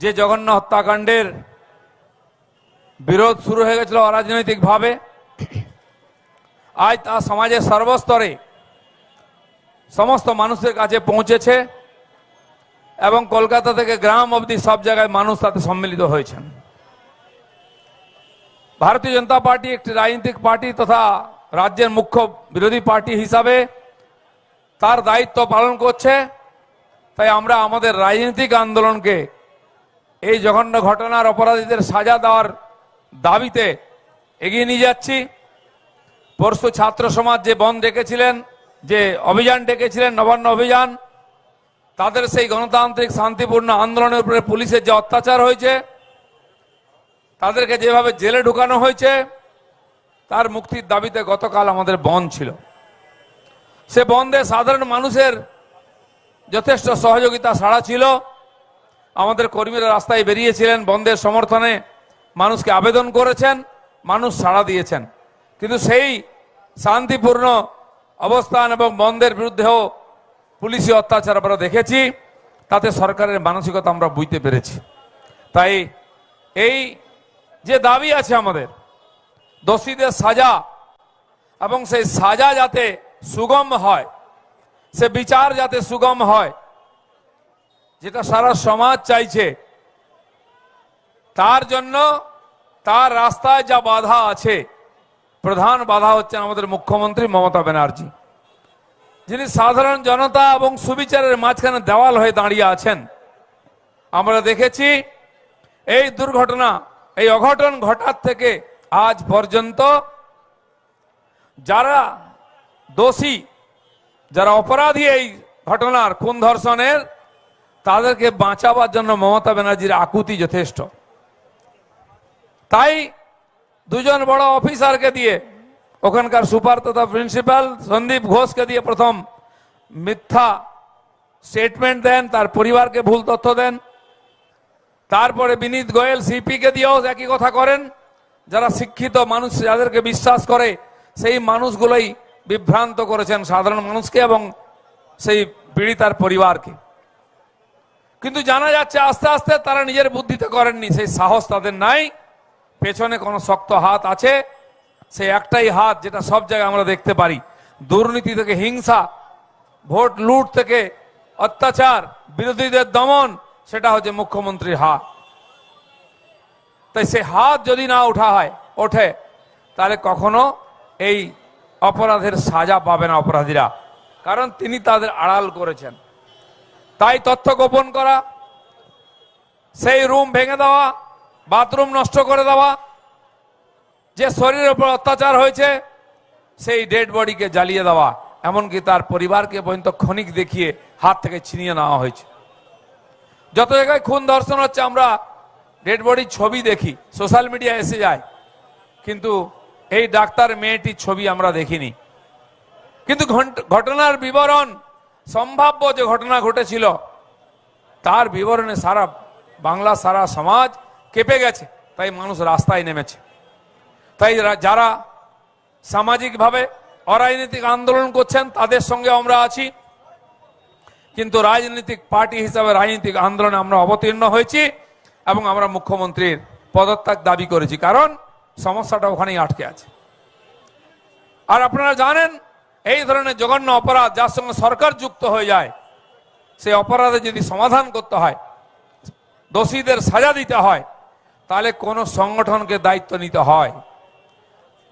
যে জঘন্য হত্যাকাণ্ডের বিরোধ শুরু হয়ে গেছিল অরাজনৈতিকভাবে, আজ তা সমাজের সর্বস্তরে সমস্ত মানুষের কাছে পৌঁছেছে এবং কলকাতা থেকে গ্রাম অবধি সব জায়গায় মানুষ তাতে সম্মিলিত হয়েছেন। ভারতীয় জনতা পার্টি একটি রাজনৈতিক পার্টি তথা রাজ্যের মুখ্য বিরোধী পার্টি হিসাবে তার দায়িত্ব পালন করছে। তাই আমরা আমাদের রাজনৈতিক আন্দোলনকে এই জঘন্য ঘটনার অপরাধীদের সাজা দেওয়ার দাবিতে এগিয়ে নিয়ে যাচ্ছি। পরশু ছাত্র সমাজ যে বন্ধ ডেকেছিলেন, যে অভিযান ডেকেছিলেন, নবান্ন অভিযান, তাদের সেই গণতান্ত্রিক শান্তিপূর্ণ আন্দোলনের উপরে পুলিশের যে অত্যাচার হয়েছে, তাদেরকে যেভাবে জেলে ঢুকানো হয়েছে, তার মুক্তির দাবিতে গতকাল আমাদের বন্ধ ছিল। সে বন্ধে সাধারণ মানুষের যথেষ্ট সহযোগিতা সাড়া ছিল। আমাদের কর্মীরা রাস্তায় বেরিয়েছিলেন বন্ধের সমর্থনে। মানুষকে আবেদন করেছেন, মানুষ সাড়া দিয়েছেন। কিন্তু সেই শান্তিপূর্ণ অবস্থান এবং বন্ধের বিরুদ্ধেও পুলিশি অত্যাচার আমরা দেখেছি, তাতে সরকারের মানসিকতা আমরা বুঝতে পেরেছি। তাই এই যে দাবি আছে আমাদের, দোষীদের সাজা এবং সেই সাজা যাতে সুগম হয়, সে বিচার যাতে সুগম হয় যেটা সারা সমাজ চাইছে। তার জন্য তার রাস্তায় যা বাধা আছে, প্রধান বাধা হচ্ছেন আমাদের মুখ্যমন্ত্রী মমতা ব্যানার্জি। যিনি সাধারণ জনতা এবং সুবিচারের মাঝখানে দেওয়াল হয়ে দাঁড়িয়ে আছেন। আমরা দেখেছি এই দুর্ঘটনা, এই অঘটন ঘটার থেকে আজ পর্যন্ত যারা দোষী, যারা অপরাধী এই ঘটনার খুন ধর্ষণের তাদেরকে বাঁচাবার জন্য মমতা ব্যানার্জির আকুতি যথেষ্ট। তাই দুজন বড় অফিসারকে দিয়ে ওখানকার সুপার তথা প্রিন্সিপাল সন্দীপ ঘোষকে দিয়ে প্রথম মিথ্যা স্টেটমেন্ট দেন, তার পরিবারকে ভুল তথ্য দেন। তারপরে বিনীত গোয়েল সিপিকে দিয়েও একই কথা করেন। যারা শিক্ষিত মানুষ, যাদেরকে বিশ্বাস করে, সেই মানুষগুলোই বিভ্রান্ত করেছেন সাধারণ মানুষকে এবং সেই পীড়িতার পরিবারকে। কিন্তু জানা যাচ্ছে আস্তে আস্তে তারা নিজের বুদ্ধিতে করেননি, সেই সাহস তাদের নাই। পেছনে কোনো শক্ত হাত আছে সেই একটাই হাত যেটা সব জায়গায় আমরা দেখতে পারি। দুর্নীতি থেকে হিংসা, ভোট লুট থেকে অত্যাচার, বিরোধীদের দমন, সেটা হচ্ছে মুখ্যমন্ত্রীর হাত। তাই সে হাত যদি না উঠা হয়, ওঠে, তাহলে কখনো এই অপরাধের সাজা পাবে না অপরাধীরা। কারণ তিনি তাদের আড়াল করেছেন। তাই তথ্য গোপন করা, সেই রুম ভেঙে দেওয়া, বাথরুম নষ্ট করে দেওয়া, যে শরীরের উপর অত্যাচার হয়েছে, সেই ডেড বডিকে জ্বালিয়ে দেওয়া, এমনকি তার পরিবারকে পর্যন্ত ক্ষণিক দেখিয়ে হাত থেকে ছিনিয়ে নেওয়া হয়েছে। যত জায়গায় খুন ধর্ষণ হচ্ছে, আমরা ডেড বডির ছবি দেখি সোশ্যাল মিডিয়া এসে যায়, কিন্তু এই ডাক্তার মেয়েটির ছবি আমরা দেখিনি। কিন্তু ঘটনার বিবরণ সম্ভাব্য যে ঘটনা ঘটেছিল, তার বিবরণে সারা বাংলা, সারা সমাজ কেঁপে গেছে। তাই মানুষ রাস্তায় নেমেছে। তাই যারা সামাজিকভাবে অরাজনৈতিক আন্দোলন করছেন, তাদের সঙ্গে আমরা আছি। কিন্তু রাজনৈতিক পার্টি হিসাবে রাজনৈতিক আন্দোলনে আমরা অবতীর্ণ হয়েছি এবং আমরা মুখ্যমন্ত্রীর পদত্যাগ দাবি করেছি। কারণ সমস্যাটা ওখানেই আটকে আছে। আর আপনারা জানেন এই ধরনের জঘন্য অপরাধ যার সঙ্গে সরকার যুক্ত হয়ে যায়, সেই অপরাধে যদি সমাধান করতে হয়, দোষীদের সাজা দিতে হয়, তাহলে কোনো সংগঠনকে দায়িত্ব নিতে হয়।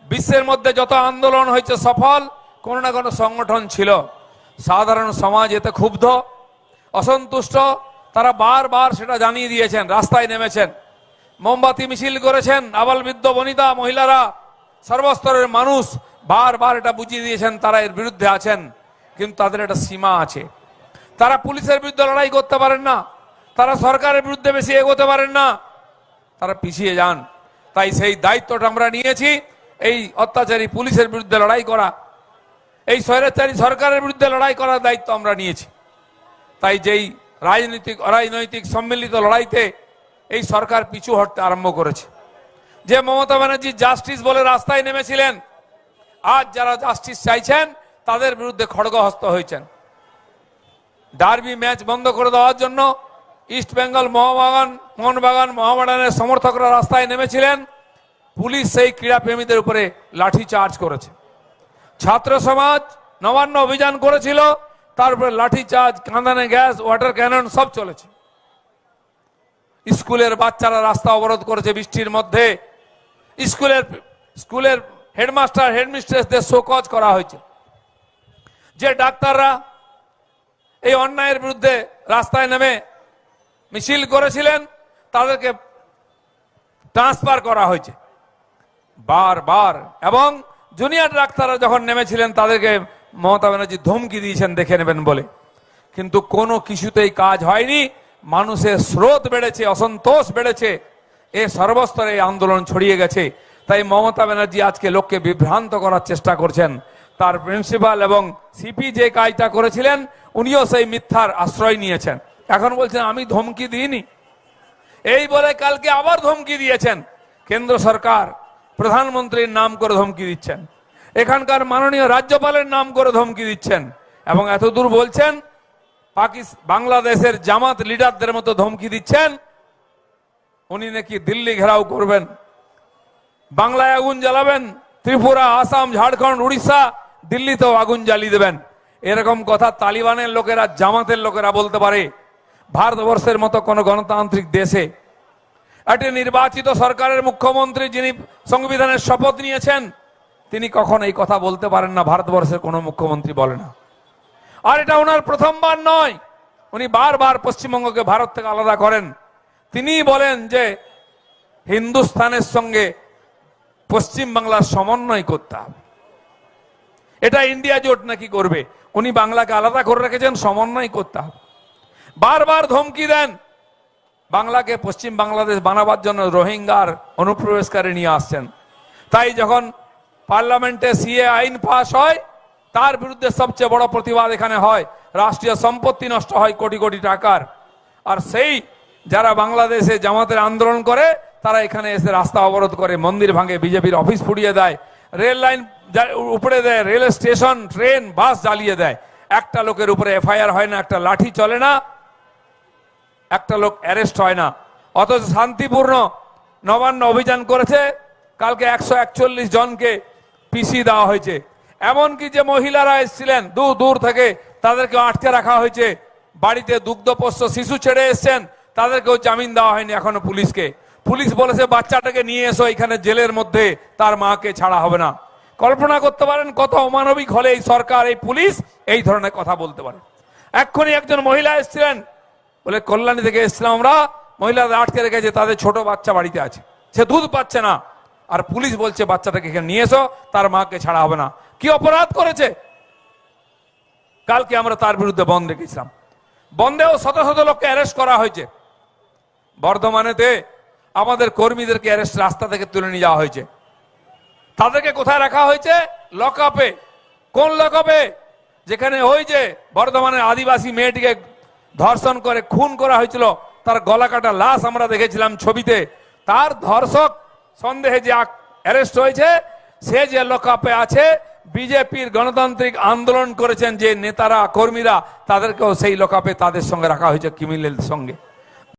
বিশ্বের মধ্যে যত আন্দোলন হয়েছে সফল, কোনো না কোনো সংগঠন ছিল। সাধারণ সমাজ এতে ক্ষুব্ধ, অসন্তুষ্ট, তারা বারবার সেটা জানিয়ে দিয়েছেন, রাস্তায় নেমেছেন। মোমবাতি মিছিল করেছেন, আবাল বৃদ্ধ, বনিতা, মহিলারা, সর্বস্তরের মানুষ বারবার এটা বুঝিয়ে দিয়েছেন, তারা এর বিরুদ্ধে আছেন, কিন্তু তাদের একটা সীমা আছে। তারা পুলিশের বিরুদ্ধে লড়াই করতে পারেন না, তারা সরকারের বিরুদ্ধে বেশি এগোতে পারেন না, তারা পিছিয়ে যান। তাই সেই দায়িত্বটা আমরা নিয়েছি, এই অত্যাচারী পুলিশের বিরুদ্ধে লড়াই করা, এই স্বৈরাচারী সরকারের বিরুদ্ধে লড়াই করার দায়িত্ব আমরা নিয়েছি। তাই যেই রাজনৈতিক, অরাজনৈতিক সম্মিলিত লড়াইতে এই সরকার পিছু হটতে আরম্ভ করেছে। যে মমতা ব্যানার্জি জাস্টিস বলে রাস্তায় নেমেছিলেন আজ যারা জাস্টিস চাইছেন, তাদের বিরুদ্ধে খড়গহস্ত হয়েছেন। ডার্বি ম্যাচ বন্ধ করে দেওয়ার জন্য ইস্ট বেঙ্গল মোহবাগান, মোহনবাগান মোহামেডানের সমর্থকরা রাস্তায় নেমেছিলেন। পুলিশ সেই ক্রীড়াপ্রেমীদের উপরে লাঠি চার্জ করেছে। ছাত্র সমাজ নবান্ন অভিযান করেছিল তারপরে লাঠি চার্জ, কাঁদানে গ্যাস, ওয়াটার ক্যানন সব চলেছে। স্কুলের বাচ্চারা রাস্তা অবরোধ করেছে বৃষ্টির মধ্যে। স্কুলের স্কুলের হেডমাস্টার, হেডমিস্ট্রেসদের শোকজ করা হয়েছে। যে ডাক্তাররা এই অন্যায়ের বিরুদ্ধে রাস্তায় নেমে মিছিল করেছিলেন, তাদেরকে ট্রান্সফার করা হয়েছে। বারবার। এবং জুনিয়র ডাক্তাররা যখন নেমেছিলেন, তাদেরকে মমতা ব্যানার্জি ধমকি দিয়েছেন, দেখে নেবেন বলে। কিন্তু কোনো কিছুতেই কাজ হয়নি। মানুষের স্রোত বেড়েছে, অসন্তোষ বেড়েছে। এ সর্বস্তরে আন্দোলন ছড়িয়ে গেছে। তাই মমতা ব্যানার্জি আজকে লোককে বিভ্রান্ত করার চেষ্টা করছেন। তার প্রিন্সিপাল এবং সিপি যে কাজটা করেছিলেন, উনিও সেই মিথ্যার আশ্রয় নিয়েছেন। এখন বলছেন, আমি ধমকি দিইনি। এই বলে কালকে আবার ধমকি দিয়েছেন। কেন্দ্র সরকার প্রধানমন্ত্রীর নাম করে ধমকি দিচ্ছেন। এখানকার মাননীয় রাজ্যপালের নাম করে ধমকি দিচ্ছেন। এবং এতদূর বলছেন পাকিস্তান বাংলাদেশের জামাত লিডারদের মতো ধমকি দিচ্ছেন। উনি নাকি দিল্লি ঘেরাও করবেন। বাংলায় আগুন জ্বালাবেন, ত্রিপুরা, আসাম, ঝাড়খণ্ড, উড়িষ্যা, দিল্লিতেও আগুন জ্বালিয়ে দেবেন। এরকম কথা তালিবানের লোকেরা, জামাতের লোকেরা বলতে পারে। ভারতবর্ষের মতো কোন গণতান্ত্রিক দেশে। একটি নির্বাচিত সরকারের মুখ্যমন্ত্রী যিনি সংবিধানের শপথ নিয়েছেন, তিনি কখন এই কথা বলতে পারেন না, ভারতবর্ষের কোনো মুখ্যমন্ত্রী বলে না। আর এটা ওনার প্রথমবার নয়। উনি বারবার পশ্চিমবঙ্গকে ভারত থেকে আলাদা করেন। তিনিই বলেন যে হিন্দুস্তানের সঙ্গে পশ্চিম বাংলার সমন্বয় করতে হবে এটা ইন্ডিয়া জোট নাকি করবে? উনি বাংলাকে আলাদা করে রেখেছেন সমন্বয় করতে হবে বারবার ধমকি দেন। বাংলাকে পশ্চিম বাংলাদেশ বানাবার জন্য রোহিঙ্গার অনুপ্রবেশকারী নিয়ে আসছেন। তাই যখন পার্লামেন্টে সিএ আইন পাশ হয়, তার বিরুদ্ধে সবচেয়ে বড় প্রতিবাদ এখানে হয়, রাষ্ট্রীয় সম্পত্তি নষ্ট হয় কোটি কোটি টাকার। আর সেই যারা বাংলাদেশে জামাতের আন্দোলন করে তারা এখানে এসে রাস্তা অবরোধ করে, মন্দির ভাঙে, বিজেপির অফিস পুড়িয়ে দেয়, রেল লাইন উপড়ে দেয়, রেল স্টেশন, ট্রেন, বাস জ্বালিয়ে দেয়। একটা লোকের উপরে এফআইআর হয় না, একটা লাঠি চলে না, একটা লোক অ্যারেস্ট হয় না। অথচ শান্তিপূর্ণ নবান্ন অভিযান করেছে, কালকে একশো একচল্লিশ জনকে পিসি দেওয়া হয়েছে। এমনকি যে মহিলারা এসেছিলেন দূর দূর থেকে তাদেরকে আটকে রাখা হয়েছে। বাড়িতে দুগ্ধপোষ্য শিশু ছেড়ে এসছেন, তাদেরকেও জামিন দেওয়া হয়নি এখনও পুলিশকে। পুলিশ বলেছে, বাচ্চাটাকে নিয়ে এসো এখানে জেলের মধ্যে, তার মাকে ছাড়া হবে না। কল্পনা করতে পারেন কত অমানবিক হলে এই সরকার, এই পুলিশ এই ধরনের কথা বলতে পারে। এক্ষুনি একজন মহিলা এসছিলেন, বলে কল্যাণী থেকে এসেছিলাম আমরা, মহিলাদের আটকে রেখেছে, তাদের ছোট বাচ্চা বাড়িতে আছে। সে দুধ পাচ্ছে না। আর পুলিশ বলছে, বাচ্চাটাকে এখানে নিয়ে এসো, তার মাকে ছাড়া হবে না। কি অপরাধ করেছে? কালকে আমরা তার বিরুদ্ধে বন্ধ রেখেছিলাম বন্ধেও শত শত লোককে অ্যারেস্ট করা হয়েছে। বর্ধমানেতে আমাদের কর্মীদেরকে অ্যারেস্ট রাস্তা থেকে তুলে নিয়ে যাওয়া হয়েছে। তাদেরকে কোথায় রাখা হয়েছে? লকআপে। কোন লকআপে? যেখানে ওই যে বর্ধমানের আদিবাসী মেয়েটিকে ধর্ষণ করে, খুন করা হয়েছিল, তার গলা কাটা লাশ আমরা দেখেছিলাম ছবিতে। তার ধর্ষক সন্দেহে যে অ্যারেস্ট হয়েছে, সে যে লকআপে আছে, বিজেপির গণতান্ত্রিক আন্দোলন করেছেন যে নেতারা, কর্মীরা, তাদেরকেও সেই লকআপে তাদের সঙ্গে রাখা হয়েছে ক্রিমিনাল সঙ্গে।